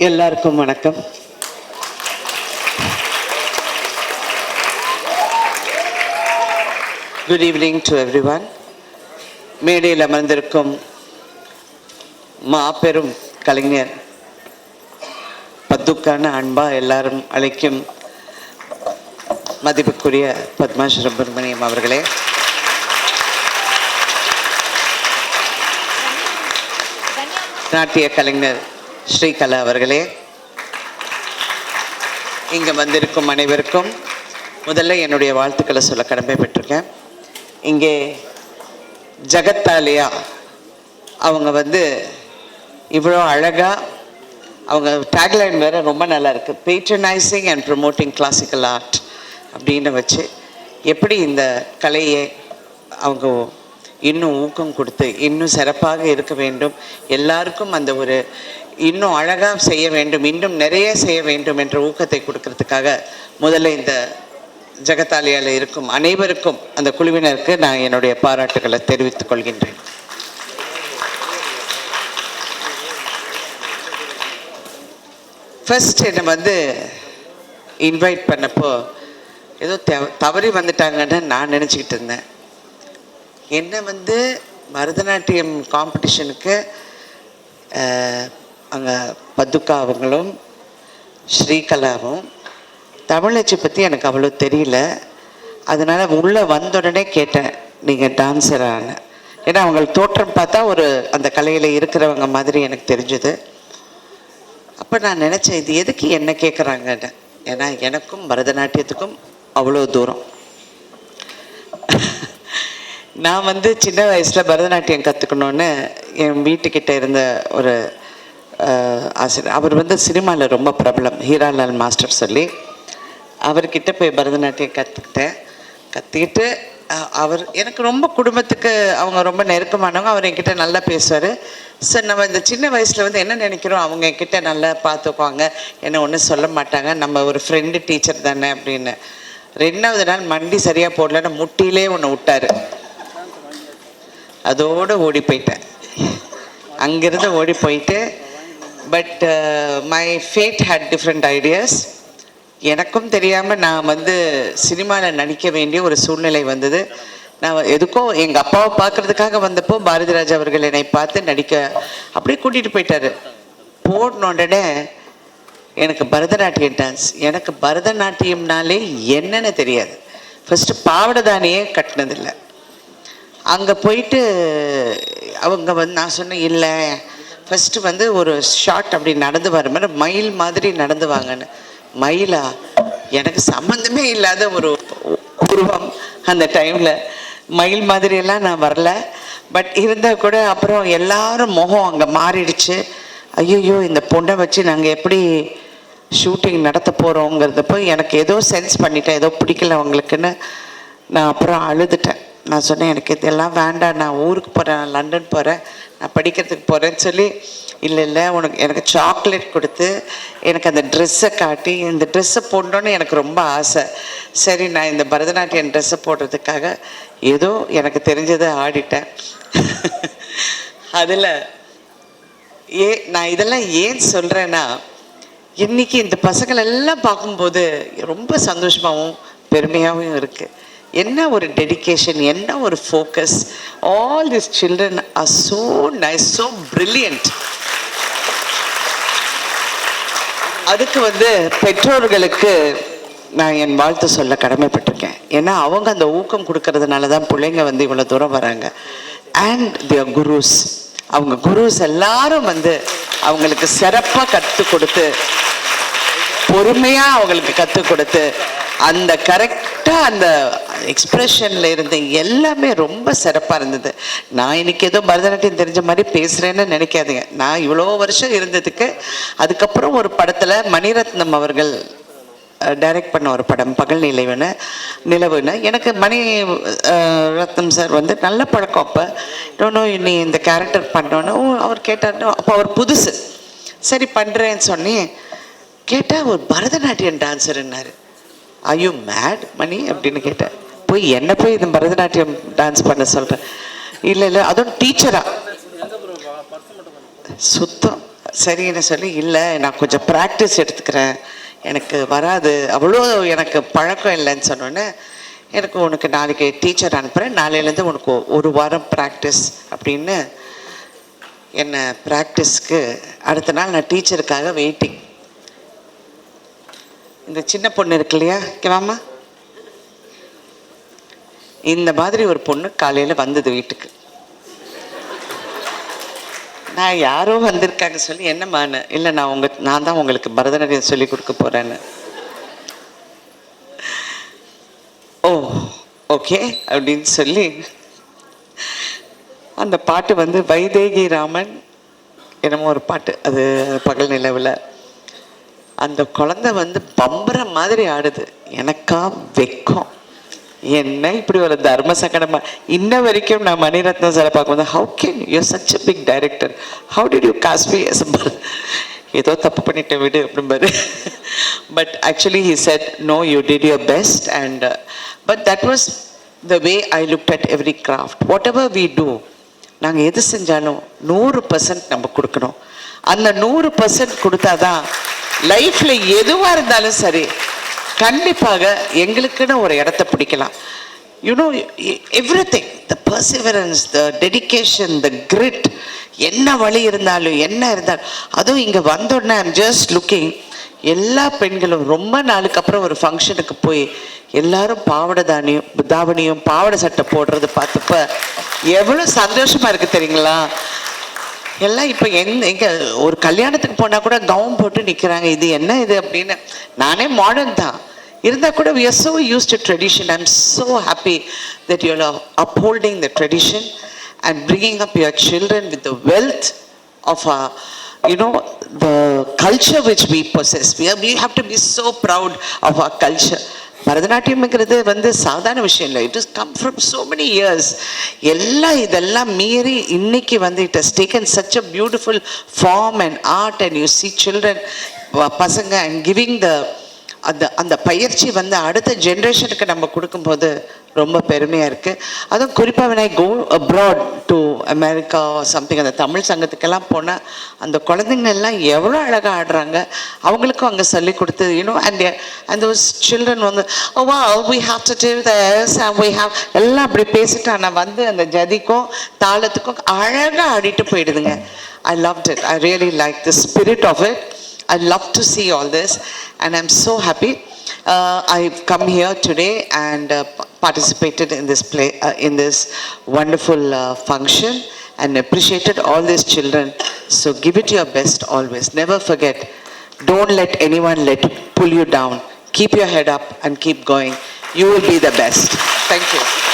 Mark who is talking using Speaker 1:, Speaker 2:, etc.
Speaker 1: எல்லாருக்கும் வணக்கம். Good evening to everyone மேடையில் அமர்ந்திருக்கும் மாபெரும் கலைஞர் பத்துக்கான அன்பா எல்லாரும் அழைக்கும் மதிப்புக்குரிய பத்மா சுப்பிரமணியம் அவர்களே. நாட்டிய கலைஞர் ஸ்ரீகலா அவர்களே இங்கே வந்திருக்கும் அனைவருக்கும் முதல்ல என்னுடைய வாழ்த்துக்களை சொல்ல கடமை பெற்றிருக்கேன் இங்கே ஜகத்தாலியா அவங்க வந்து இவ்வளோ அழகாக அவங்க டேக்லைன் வேறு ரொம்ப நல்லா இருக்குது patronising and promoting classical art அப்படின்னு வச்சு எப்படி இந்த கலையை அவங்க இன்னும் ஊக்கம் கொடுத்து இன்னும் சிறப்பாக இருக்க வேண்டும். எல்லாருக்கும் அந்த ஒரு இன்னும் அழகாக செய்ய வேண்டும் இன்னும் நிறைய செய்ய வேண்டும் என்ற ஊக்கத்தை கொடுக்கறதுக்காக முதல்ல இந்த ஜெகத்தாலியால் இருக்கும் அனைவருக்கும் அந்த குழுவினருக்கு நான் என்னுடைய பாராட்டுகளை தெரிவித்துக் கொள்கின்றேன். ஃபர்ஸ்ட் என்னை வந்து இன்வைட் பண்ணப்போ ஏதோ தவ- தவறி வந்துட்டாங்கன்னு நான் நினச்சிக்கிட்டு இருந்தேன். என்ன வந்து பரதநாட்டியம் காம்படிஷனுக்கு அங்கே பதுக்காவங்களும் ஸ்ரீகலாவும் தமிழச்சி பற்றி எனக்கு அவ்வளோ தெரியல. அதனால் உள்ளே வந்த உடனே கேட்டேன் நீங்கள் டான்ஸரான ஏன்னா அவங்களுக்கு தோற்றம் பார்த்தா ஒரு அந்த கலையில் இருக்கிறவங்க மாதிரி எனக்கு தெரிஞ்சுது. அப்போ நான் நினச்சேன் இது எதுக்கு என்ன கேட்குறாங்கன்னு ஏன்னா எனக்கும் பரதநாட்டியத்துக்கும் அவ்வளோ தூரம். நான் வந்து சின்ன வயசில் பரதநாட்டியம் கற்றுக்கணுன்னு என் வீட்டுக்கிட்ட இருந்த ஒரு ஆசிரியர். அவர் வந்து சினிமாவில் ரொம்ப பிரபலம். ஹீராலால் மாஸ்டர் சொல்லி அவர்கிட்ட போய் பரதநாட்டியம் கற்றுக்கிட்டேன் கற்றுக்கிட்டு அவர் எனக்கு ரொம்ப குடும்பத்துக்கு அவங்க ரொம்ப நெருக்கமானவங்க. அவர் என்கிட்ட நல்லா பேசுவார். சார் நம்ம இந்த சின்ன வயசில் வந்து என்ன நினைக்கிறோம்? அவங்க என்கிட்ட நல்லா பார்த்துக்குவாங்க என்ன ஒன்றும் சொல்ல மாட்டாங்க. நம்ம ஒரு ஃப்ரெண்டு டீச்சர் தானே அப்படின்னு. ரெண்டாவது நாள் மண்டி சரியாக போடலன்னு முட்டியிலே ஒன்று விட்டாரு. அதோடு ஓடி போயிட்டேன். அங்கேருந்து ஓடி போயிட்டு but my fate had different ideas எனக்கும் தெரியாமல் நான் வந்து சினிமாவில் நடிக்க வேண்டிய ஒரு சூழ்நிலை வந்தது. நான் எதுக்கோ எங்கள் அப்பாவை பார்க்கறதுக்காக வந்தப்போ பாரதி ராஜா அவர்கள் என்னை பார்த்து நடிக்க அப்படியே கூட்டிகிட்டு போயிட்டாரு. போன எனக்கு பரதநாட்டியம் டான்ஸ் எனக்கு பரதநாட்டியம்னாலே என்னன்னு தெரியாது. ஃபஸ்ட்டு பாவடதானியே கட்டினதில்லை. அங்கே போயிட்டு அவங்க வந்து நான் சொன்னேன் இல்லை ஃபஸ்ட்டு வந்து ஒரு ஷார்ட் அப்படி நடந்து வர மாதிரி மயில் மாதிரி நடந்து வாங்கன்னு. மயிலா? எனக்கு சம்மந்தமே இல்லாத ஒரு உருவம் அந்த டைமில் மயில் மாதிரியெல்லாம் நான் வரல. பட் இருந்தால் கூட அப்புறம் எல்லாரும் முகம் அங்கே மாறிடுச்சு. ஐயோ இந்த பொண்ணை வச்சு நாங்கள் எப்படி ஷூட்டிங் நடத்த போகிறோங்கிறதப்போ எனக்கு ஏதோ சென்ஸ் பண்ணிட்டேன். ஏதோ பிடிக்கல அவங்களுக்குன்னு. நான் அப்புறம் அழுதுட்டேன். நான் சொன்னேன் எனக்கு இதெல்லாம் வேண்டாம். நான் ஊருக்கு போகிறேன் நான் லண்டன் போகிறேன் நான் படிக்கிறதுக்கு போகிறேன்னு சொல்லி இல்லை இல்லை உனக்கு எனக்கு சாக்லேட் கொடுத்து எனக்கு அந்த ட்ரெஸ்ஸை காட்டி இந்த ட்ரெஸ்ஸை போடணுன்னு எனக்கு ரொம்ப ஆசை. சரி நான் இந்த பரதநாட்டியம் ட்ரெஸ்ஸை போடுறதுக்காக ஏதோ எனக்கு தெரிஞ்சதை ஆடிட்டேன். அதில் ஏ நான் இதெல்லாம் ஏன் சொல்கிறேன்னா இன்றைக்கி இந்த பசங்களெல்லாம் பார்க்கும்போது ரொம்ப சந்தோஷமாகவும் பெருமையாகவும் இருக்குது என்ன ஒரு டெடிகேஷன் என்ன ஒரு focus all this children are so nice so brilliant அதுக்கு வந்து பெற்றோர்களுக்கு நான் என் வாழ்த்து சொல்ல கடமைப்பட்டிருக்கேன். ஏன்னா அவங்க அந்த ஊக்கம் கொடுக்கறதுனால தான் பிள்ளைங்க வந்து இவ்வளோ தூரம் வராங்க. அண்ட் தியர் குருஸ் அவங்க குருஸ் எல்லாரும் வந்து அவங்களுக்கு சிறப்பாக கற்றுக் கொடுத்து பொறுமையாக அவங்களுக்கு கற்றுக் கொடுத்து அந்த கரெக்டாக அந்த எக்ஸ்ப்ரெஷனில் இருந்த எல்லாமே ரொம்ப சிறப்பாக இருந்தது. நான் இன்னைக்கு ஏதோ பரதநாட்டியம் தெரிஞ்ச மாதிரி பேசுகிறேன்னு நினைக்காதுங்க. நான் இவ்வளோ வருஷம் இருந்ததுக்கு அதுக்கப்புறம் ஒரு படத்தில் மணிரத்னம் அவர்கள் டைரக்ட் பண்ண ஒரு படம் பகல் நிலவுன்னு நிலவுன்னு. எனக்கு மணி ரத்னம் சார் வந்து நல்ல பழக்கம் அப்போ. இன்னொன்று நீ இந்த கேரக்டர் பண்ணோன்னு ஓ அவர் கேட்டார்னு அப்போ அவர் புதுசு. சரி பண்ணுறேன்னு சொன்னி கேட்டால் ஒரு பரதநாட்டியம் டான்ஸருன்னாரு ஐயோ மேட் மணி அப்படின்னு கேட்டேன். போய் என்ன போய் இந்த பரதநாட்டியம் டான்ஸ் பண்ண சொல்கிறேன் இல்லை இல்லை அதுவும் டீச்சரா சுத்தம். சரின்னு சொல்லி இல்லை நான் கொஞ்சம் ப்ராக்டிஸ் எடுத்துக்கிறேன். எனக்கு வராது. அவ்வளோ எனக்கு பழக்கம் இல்லைன்னு சொன்னோன்னே எனக்கு உனக்கு நாளைக்கு டீச்சர் அனுப்புகிறேன் நாளையிலேருந்து உனக்கு ஒரு வாரம் ப்ராக்டிஸ் அப்படின்னு என்னை ப்ராக்டிஸ்க்கு அடுத்த நாள் நான் டீச்சருக்காக வெயிட்டிங் இந்த சின்ன பொண்ணு இருக்கு இல்லையா? கேவாமா இந்த மாதிரி ஒரு பொண்ணு காலையில் வந்தது வீட்டுக்கு. நான் யாரோ வந்திருக்காங்க சொல்லி என்னம்மான்னு இல்லை நான் உங்க நான் தான் உங்களுக்கு பரதநாட்டியம் சொல்லி கொடுக்க போகிறேன்னு ஓ ஓகே அப்படின்னு சொல்லி அந்த பாட்டு வந்து வைதேகி ராமன் என்னமோ ஒரு பாட்டு அது பகல் நிலவில். அந்த குழந்தை வந்து பம்புற மாதிரி ஆடுது. எனக்கா வெக்கம். என்ன இப்படி ஒரு தர்ம சங்கடமா? இன்ன வரைக்கும் நான் மணிரத்னம் சாரை பார்க்கும்போது how can you such a big director how did you cast me as ஏதோ தப்பு பண்ணிட்டேன் விடு அப்படிம்பாரு. But actually he said no you did your best and but that was the way I look at every craft whatever we do நாங்கள் எது செஞ்சாலும் நூறு percent நம்ம கொடுக்கணும். அந்த நூறு பர்சன்ட் கொடுத்தாதான் லைஃப்பில் எதுவாக இருந்தாலும் சரி கண்டிப்பாக எங்களுக்குன்னு ஒரு இடத்த பிடிக்கலாம். You know everything the perseverance the dedication the grit என்ன வழி இருந்தாலும் என்ன இருந்தாலும் அதுவும் இங்கே வந்தோடனே ஐம் ஜஸ்ட் லுக்கிங் எல்லா பெண்களும் ரொம்ப நாளுக்கு அப்புறம் ஒரு ஃபங்க்ஷனுக்கு போய் எல்லாரும் பாவாடை தானியும் தாவணியும் பாவாடை சட்டை போடுறது பார்த்தப்ப எவ்வளோ சந்தோஷமா இருக்கு தெரியுங்களா? எல்லாம் இப்போ எந்த எங்கே ஒரு கல்யாணத்துக்கு போனால் கூட கவுன் போட்டு நிற்கிறாங்க இது என்ன இது அப்படின்னு நானே மாடர்ன் தான் இருந்தால் கூட we are so used to tradition I am so happy that you are upholding the tradition and bringing up your children with the wealth of a you the culture culture which we possess we, are, we have to be so proud பரதநாட்டியம்ங்கிறது வந்து சாதாரண விஷயம் இல்லை. It is come from so many years எல்லாம் இதெல்லாம் மீறி இன்னைக்கு வந்து it has taken such a beautiful form and art and you see children பசங்க அண்ட் கிவிங் த அந்த அந்த பயிற்சி வந்து அடுத்த ஜென்ரேஷனுக்கு நம்ம கொடுக்கும்போது ரொம்ப பெருமையாக இருக்குது அதுவும் குறிப்பாக வினாய் I go abroad to America something அந்த தமிழ் சங்கத்துக்கெல்லாம் போனால் அந்த குழந்தைங்க எல்லாம் எவ்வளோ அழகாக ஆடுறாங்க. அவங்களுக்கும் அங்கே சொல்லி கொடுத்து you know and and those children வந்து oh we have to to do we and எல்லாம் அப்படி பேசிட்டு ஆனால் வந்து அந்த ஜதிக்கும் தாளத்துக்கும் அழகாக ஆடிட்டு போயிடுதுங்க. I love it I really like the spirit of it I love to see all this, and I'm so happy. Uh, I've come here today and uh, participated in this play, uh, in this wonderful uh, function, and appreciated all these children. So give it your best always. Never forget. Don't let anyone let pull you down. Keep your head up and keep going. You will be the best. Thank you.